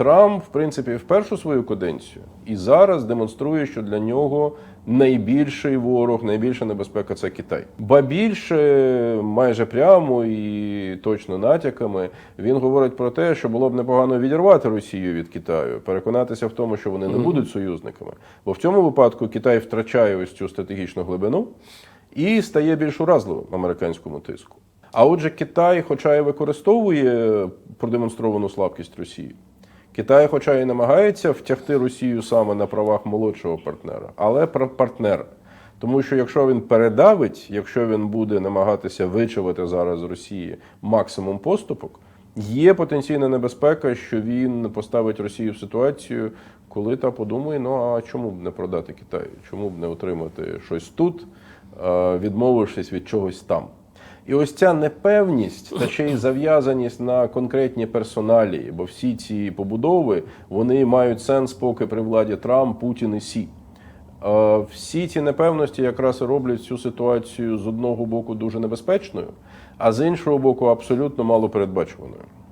Трамп, в принципі, в першу свою каденцію і зараз демонструє, що для нього найбільший ворог, найбільша небезпека це Китай. Ба більше майже прямо і точно натяками він говорить про те, що було б непогано відірвати Росію від Китаю, переконатися в тому, що вони не будуть союзниками. Бо в цьому випадку Китай втрачає ось цю стратегічну глибину і стає більш уразливим американському тиску. А отже, Китай, хоча і використовує продемонстровану слабкість Росії, Китай, хоча і намагається втягти Росію саме на правах молодшого партнера, але партнера. Тому що якщо він передавить, якщо він буде намагатися вичавити зараз Росії максимум поступок, є потенційна небезпека, що він поставить Росію в ситуацію, коли та подумає: ну а чому б не продати Китаю? Чому б не отримати щось тут, е, відмовившись від чогось там? І ось ця непевність та ще й зав'язаність на конкретні персоналії, бо всі ці побудови вони мають сенс, поки при владі Трамп, Путін і Сі. Всі ці непевності якраз роблять цю ситуацію з одного боку дуже небезпечною, а з іншого боку абсолютно малопередбачуваною.